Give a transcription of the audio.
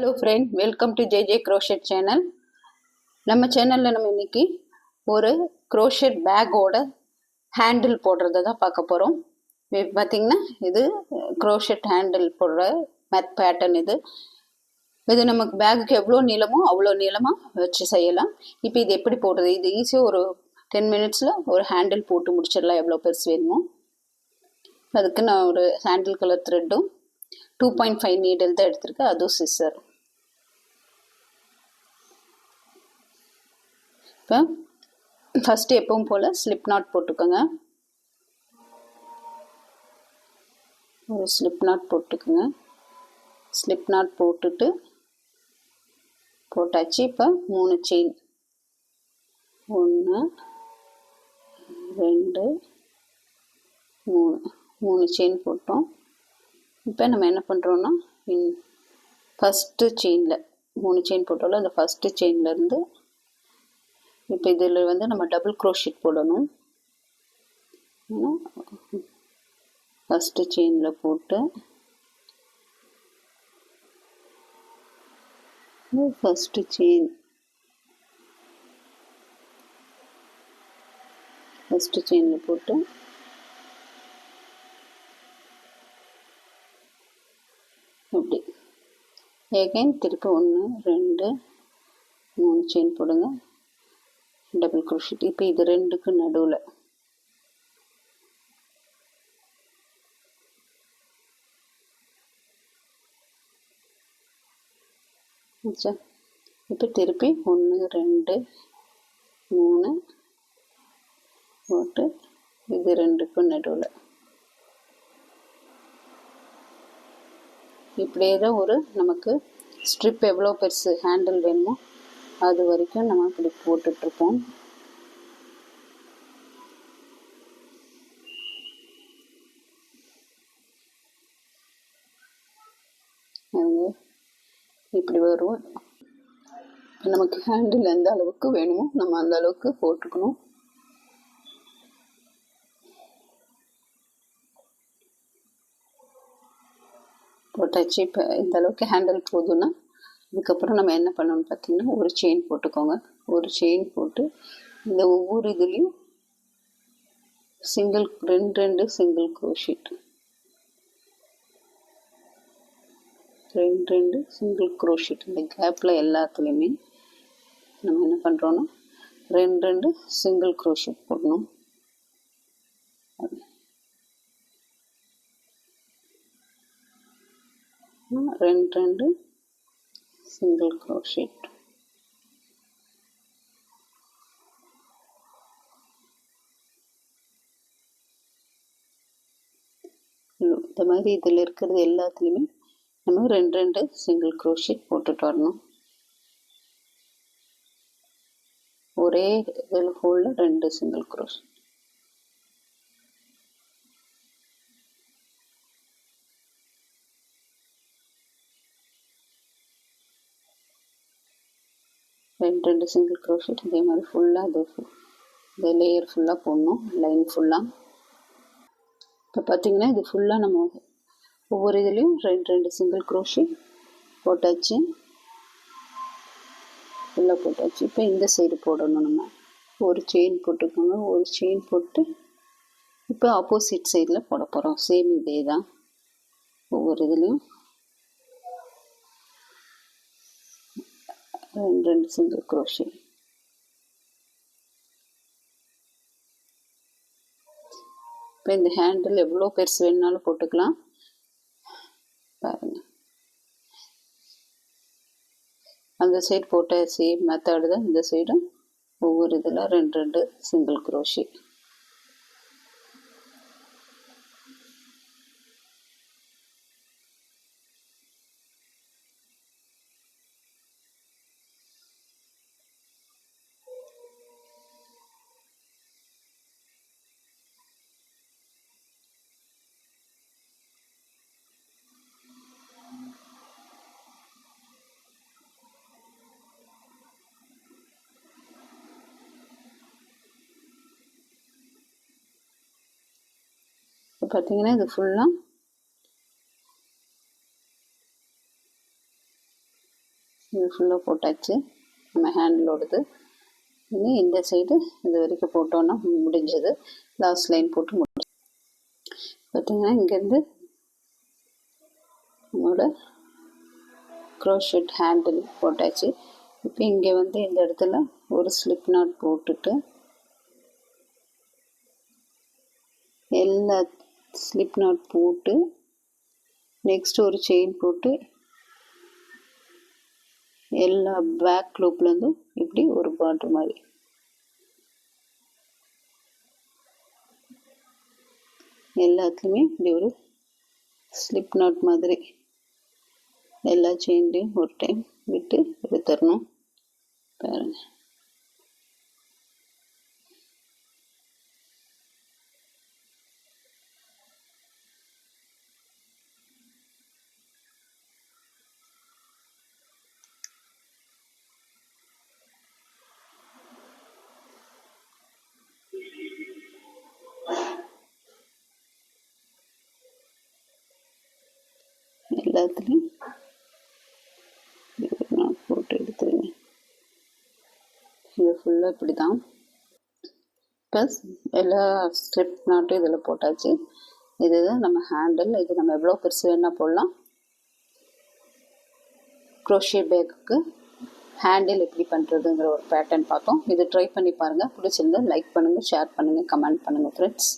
Hello friend welcome to J J crochet channel நம்ம சேனலில் நம்ம இன்னைக்கு ஒரு க்ரோஷெட் பேக்கோட ஹேண்டில் போடுறத தான் பார்க்க போகிறோம் பார்த்தீங்கன்னா இது க்ரோஷெட் ஹேண்டில் போடுற மேத் பேட்டர்ன் இது. இது நமக்கு பேக்குக்கு எவ்வளோ நீளமோ அவ்வளோ நீளமாக வச்சு செய்யலாம். இப்போ இது எப்படி போடுறது? இது ஈஸியாக ஒரு டென் மினிட்ஸில் ஒரு ஹேண்டில் போட்டு முடிச்சிடலாம். எவ்வளோ பெருசு வேணுமோ. அதுக்கு நான் ஒரு ஹேண்டில் கலர் த்ரெட்டும் டூ பாயிண்ட் ஃபைவ் நீடில் தான் எடுத்திருக்கேன். அதுவும் சிஸ்ஸர் இப்போ ஃபஸ்ட்டு எப்பவும் போல் ஸ்லிப் நாட் போட்டுக்கோங்க. ஒரு ஸ்லிப் நாட் போட்டுக்கோங்க. ஸ்லிப் நாட் போட்டுட்டு போட்டாச்சு. இப்போ மூணு செயின் ஒன்று ரெண்டு மூணு. மூணு செயின் போட்டோம். இப்போ நம்ம என்ன பண்ணுறோன்னா இன் ஃபஸ்ட்டு செயினில் மூணு செயின் போட்டோம்ல அந்த ஃபஸ்ட்டு செயின்லேருந்து இப்போ இதில் வந்து நம்ம டபுள் க்ரோஷிட் போடணும். ஃபஸ்ட்டு செயினில் போட்டு ஃபஸ்ட்டு செயின் ஃபஸ்ட்டு செயினில் போட்டு இப்படி. எகைன் திருப்பி ஒன்று ரெண்டு மூணு செயின் போடுங்க. டபுள் குரோஷிட் இப்போ இது ரெண்டுக்கு நடுவில். ஆச்சா இப்போ திருப்பி ஒன்று ரெண்டு மூணு போட்டு இது ரெண்டுக்கும் நடுவில். இப்படியே தான் ஒரு நமக்கு ஸ்ட்ரிப் எவ்வளோ பெருசு ஹேண்டில் வேணுமோ அது வரைக்கும் நம்ம இப்படி போட்டுட்ருப்போம். இப்படி வரும். நமக்கு ஹேண்டில் எந்த அளவுக்கு வேணுமோ நம்ம அந்த அளவுக்கு போட்டுக்கணும். போட்டாச்சு இப்போ இந்த அளவுக்கு ஹேண்டில் போதும்னா அதுக்கப்புறம் நம்ம என்ன பண்ணணும்னு பார்த்தீங்கன்னா ஒரு செயின் போட்டுக்கோங்க. ஒரு செயின் போட்டு இந்த ஒவ்வொரு இதுலேயும் சிங்கிள் ரெண்டு ரெண்டு சிங்கிள் க்ரோஷீட் ரெண்டு ரெண்டு சிங்கிள் க்ரோஷீட் இந்த கேப்பில் எல்லாத்துலேயுமே நம்ம என்ன பண்ணுறோன்னா ரெண்டு ரெண்டு சிங்கிள் க்ரோஷீட் போடணும். ரெண்டு ரெண்டு single crochet இந்த மாதிரி இதில் இருக்கிறது எல்லாத்துலேயுமே நம்ம ரெண்டு ரெண்டு சிங்கிள் க்ரோஷிட் போட்டுட்டு வரணும். ஒரே இதில் ஹோலில் ரெண்டு சிங்கிள் க்ரோஷிட் ரெண்டு ரெண்டு சிங்கிள் க்ரோஷெட் இதே மாதிரி ஃபுல்லாக அது இந்த லேயர் ஃபுல்லாக போடணும் லைன் ஃபுல்லாக இப்போ பார்த்திங்கன்னா இது ஃபுல்லாக நம்ம ஒவ்வொரு இதுலேயும் ரெண்டு ரெண்டு சிங்கிள் க்ரோஷெட் போட்டாச்சு. ஃபுல்லாக போட்டாச்சு. இப்போ இந்த சைடு போடணும் நம்ம. ஒரு செயின் போட்டுக்கோங்க ஒரு செயின் போட்டு இப்போ ஆப்போசிட் சைடில் போட போகிறோம் சேம் இதே தான் ஒவ்வொரு இதுலேயும் ரெண்டு ரெண்டு சிங்கிள் குரோஷே இப்போ இந்த ஹேண்டில் எவ்வளோ பெருசு வேணுனாலும் போட்டுக்கலாம். பாருங்க. அந்த சைடு போட்ட சேம் மெத்தடு தான் இந்த சைடும் ஒவ்வொரு இதில் ரெண்டு ரெண்டு சிங்கிள் குரோஷி பார்த்தீங்கன்னா இது ஃபுல்லாக இது ஃபுல்லாக போட்டாச்சு. நம்ம ஹேண்டிலோடது இனி இந்த சைடு இது வரைக்கும் போட்டோன்னா முடிஞ்சது. லாஸ்ட் லைன் போட்டு முடிஞ்சது பார்த்தீங்கன்னா இங்கேருந்து நம்மளோட க்ரோஷெட் ஹேண்டில் போட்டாச்சு. இப்போ இங்கே வந்து இந்த இடத்துல ஒரு ஸ்லிப் நாட் போட்டுட்டு எல்லா ஸ்லிப் நாட் போட்டு நெக்ஸ்ட் ஒரு செயின் போட்டு எல்லா பேக் லூப்லேருந்தும் இப்படி ஒரு பார்டர் மாதிரி. எல்லாத்துலேயுமே இப்படி ஒரு ஸ்லிப் நாட் மாதிரி. எல்லா செயின்லேயும் ஒரு டைம் விட்டு எடுத்துடணும். பாருங்கள் எல்லாத்துலேயும் போட்டு எடுத்துருங்க இது ஃபுல்லாக இப்படி தான் ப்ளஸ் எல்லா ஸ்ட்ரிப் நாட்டும் இதில் போட்டாச்சு. இதுதான் நம்ம ஹேண்டில் இது நம்ம எவ்வளோ பெருசு வேணால் போடலாம். க்ரோஷே பேக்குக்கு ஹேண்டில் எப்படி பண்ணுறதுங்கிற ஒரு பேட்டர்ன் பார்த்தோம். இது ட்ரை பண்ணி பாருங்கள் பிடிச்சிருந்தா லைக் பண்ணுங்கள் ஷேர் பண்ணுங்கள் கமெண்ட் பண்ணுங்கள் ஃப்ரெண்ட்ஸ்